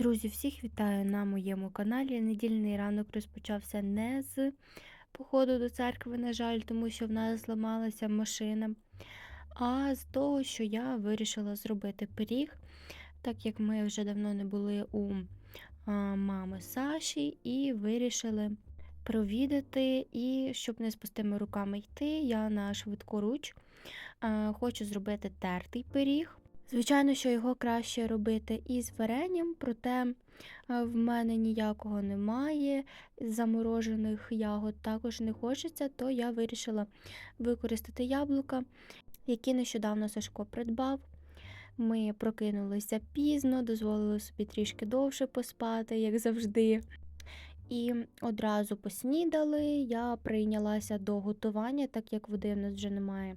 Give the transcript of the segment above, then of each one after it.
Друзі, всіх вітаю на моєму каналі. Недільний ранок розпочався не з походу до церкви, на жаль, тому що в нас зламалася машина, а з того, що я вирішила зробити пиріг, так як ми вже давно не були у мами Саші, і вирішили провідати. І щоб не з пустими руками йти, я на швидкоруч хочу зробити тертий пиріг. Звичайно, що його краще робити із варенням, проте е, в мене ніякого немає. Заморожених ягод також не хочеться, то я вирішила використати яблука, які нещодавно Сашко придбав. Ми прокинулися пізно, дозволили собі трішки довше поспати, як завжди. І одразу поснідали. Я прийнялася до готування, так як води в нас вже немає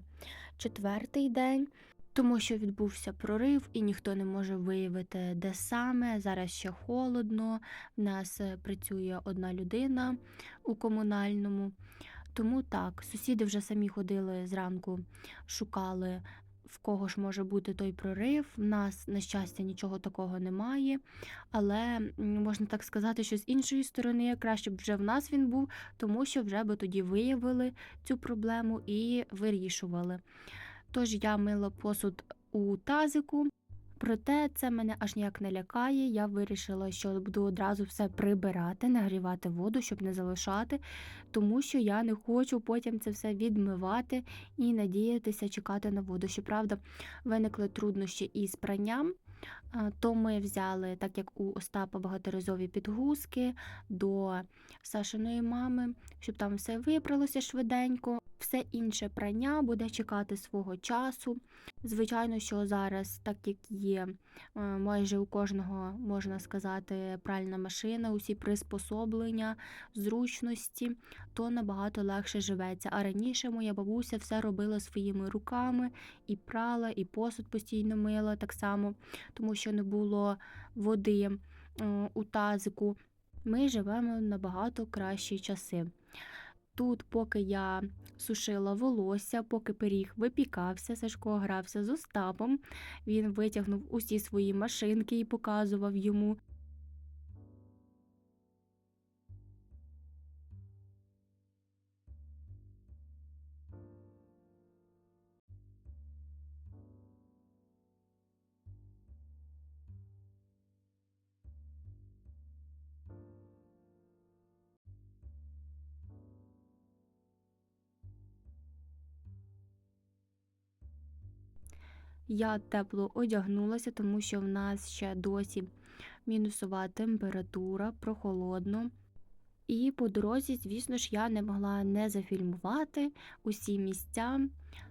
четвертий день. Тому що відбувся прорив, і ніхто не може виявити, де саме. Зараз ще холодно. В нас е, працює одна людина у комунальному. Тому так, сусіди вже самі ходили зранку, шукали, в кого ж може бути той прорив. В нас, на щастя, нічого такого немає. Але можна так сказати, що з іншої сторони краще б вже в нас він був, тому що вже би тоді виявили цю проблему і вирішували. Тож я мила посуд у тазику, проте це мене аж ніяк не лякає. Я вирішила, що буду одразу все прибирати, нагрівати воду, щоб не залишати, тому що я не хочу потім це все відмивати і надіятися чекати на воду. Щоправда, виникли труднощі із пранням. То ми взяли, так як у Остапа багаторазові підгузки до Сашиної мами, щоб там все випралося швиденько. Все інше прання буде чекати свого часу. Звичайно, що зараз, так як є е, майже у кожного, можна сказати, пральна машина, усі приспособлення, зручності, то набагато легше живеться. А раніше моя бабуся все робила своїми руками і прала, і посуд постійно мила так само, тому що не було води е, у тазику. Ми живемо набагато кращі часи. Тут, поки я сушила волосся, поки пиріг випікався, Сашко грався з Остапом. Він витягнув усі свої машинки і показував йому. Я тепло одягнулася, тому що в нас ще досі мінусова температура, прохолодно. І по дорозі, звісно ж, я не могла не зафільмувати усі місця,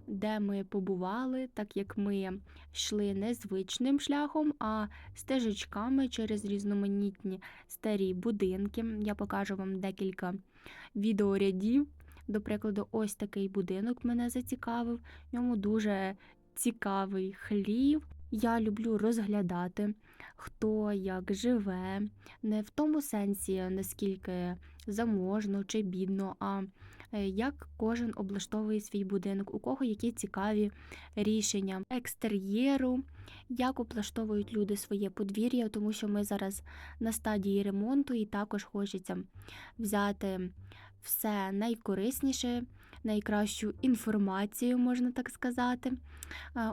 де ми побували, так як ми йшли не звичним шляхом, а стежечками через різноманітні старі будинки. Я покажу вам декілька відеорядів. До прикладу, ось такий будинок мене зацікавив. В ньому дуже цікавий хлів. Я люблю розглядати, хто як живе, не в тому сенсі, наскільки заможно чи бідно, а е, як кожен облаштовує свій будинок, у кого які цікаві рішення екстер'єру, як облаштовують люди своє подвір'я, тому що ми зараз на стадії ремонту і також хочеться взяти все найкорисніше, найкращу інформацію, можна так сказати.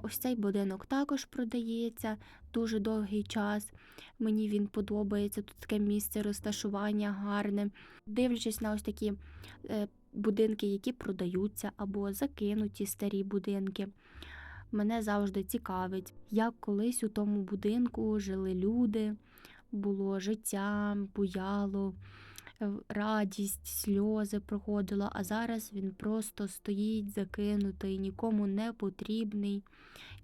Ось цей будинок також продається дуже довгий час. Мені він подобається. Тут таке місце розташування гарне. Дивлячись на ось такі е, будинки, які продаються, або закинуті старі будинки. Мене завжди цікавить, як колись у тому будинку жили люди, було життя, буяло радість, сльози проходила, а зараз він просто стоїть закинутий, нікому не потрібний.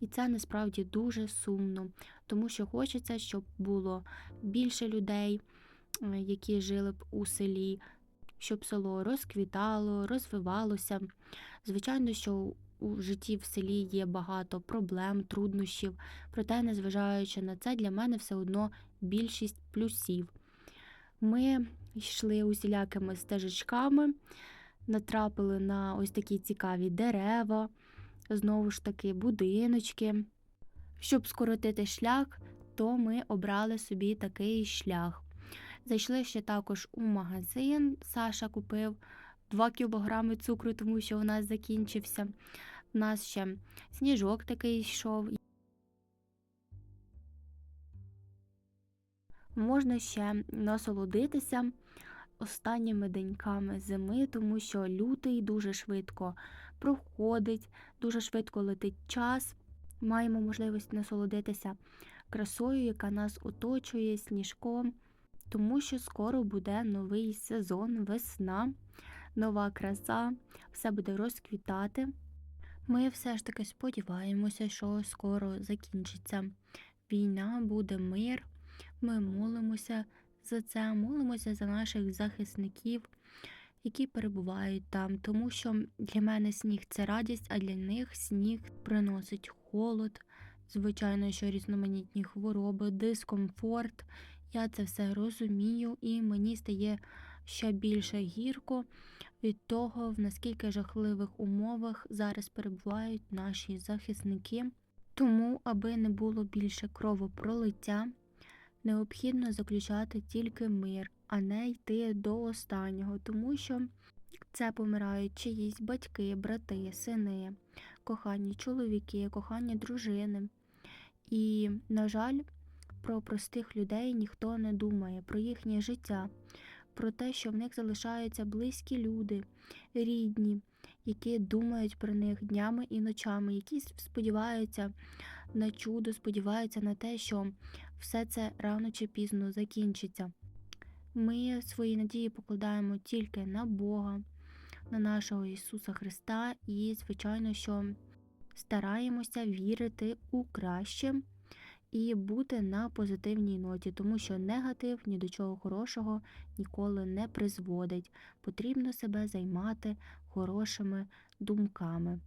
І це насправді дуже сумно, тому що хочеться, щоб було більше людей, е, які жили б у селі, щоб село розквітало, розвивалося. Звичайно, що у житті в селі є багато проблем, труднощів, проте, незважаючи на це, для мене все одно більшість плюсів. Ми йшли усілякими стежечками, натрапили на ось такі цікаві дерева, знову ж таки, будиночки. Щоб скоротити шлях, то ми обрали собі такий шлях. Зайшли ще також у магазин. Саша купив 2 кілограми цукру, тому що у нас закінчився. У нас ще сніжок такий йшов. Можна ще насолодитися останніми деньками зими, тому що лютий дуже швидко проходить, дуже швидко летить час. Маємо можливість насолодитися красою, яка нас оточує, сніжком, тому що скоро буде новий сезон, весна, нова краса, все буде розквітати. Ми все ж таки сподіваємося, що скоро закінчиться війна, буде мир. Ми молимося за це, молимося за наших захисників, які перебувають там, тому що для мене сніг це радість, а для них сніг приносить холод, звичайно, що різноманітні хвороби, дискомфорт. Я це все розумію, і мені стає ще більше гірко від того, в наскільки жахливих умовах зараз перебувають наші захисники. Тому, аби не було більше кровопролиття, необхідно заключати тільки мир, а не йти до останнього, тому що це помирають чиїсь батьки, брати, сини, кохані чоловіки, кохані дружини. І, на жаль, про простих людей ніхто не думає, про їхнє життя, про те, що в них залишаються близькі люди, рідні, які думають про них днями і ночами, які сподіваються на чудо, сподіваються на те, що все це рано чи пізно закінчиться. Ми свої надії покладаємо тільки на Бога, на нашого Ісуса Христа, і, звичайно, що стараємося вірити у краще і бути на позитивній ноті, тому що негатив ні до чого хорошого ніколи не призводить. Потрібно себе займати хорошими думками.